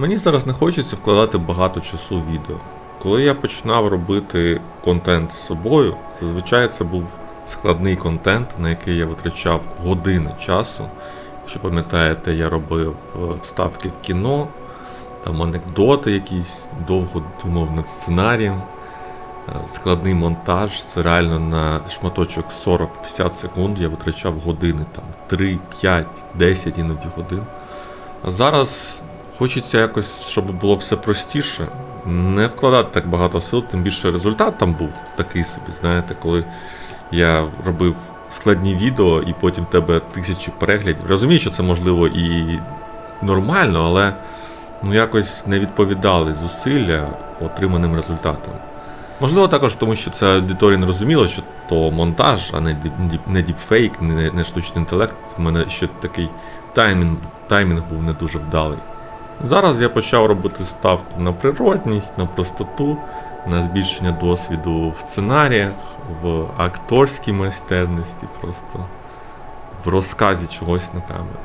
Мені зараз не хочеться вкладати багато часу в відео. Коли я починав робити контент з собою, зазвичай це був складний контент, на який я витрачав години часу. Якщо пам'ятаєте, я робив е, вставки в кіно, там анекдоти якісь, довго думав над сценарієм. Е, Складний монтаж, це реально на шматочок 40-50 секунд я витрачав години, там 3, 5, 10 іноді годин. А зараз хочеться якось, щоб було все простіше, не вкладати так багато сил, тим більше результат там був такий собі, знаєте, коли я робив складні відео і потім тебе тисячі переглядів. Розумію, що це можливо і нормально, але ну якось не відповідали зусилля отриманим результатам. Можливо, також тому, що це аудиторія не розуміла, що то монтаж, а не, діп- не діпфейк, не, не штучний інтелект. У мене ще такий таймінг, таймінг був не дуже вдалий. Зараз я почав робити ставку на природність, на простоту, на збільшення досвіду в сценаріях, в акторській майстерності, просто в розказі чогось на камеру.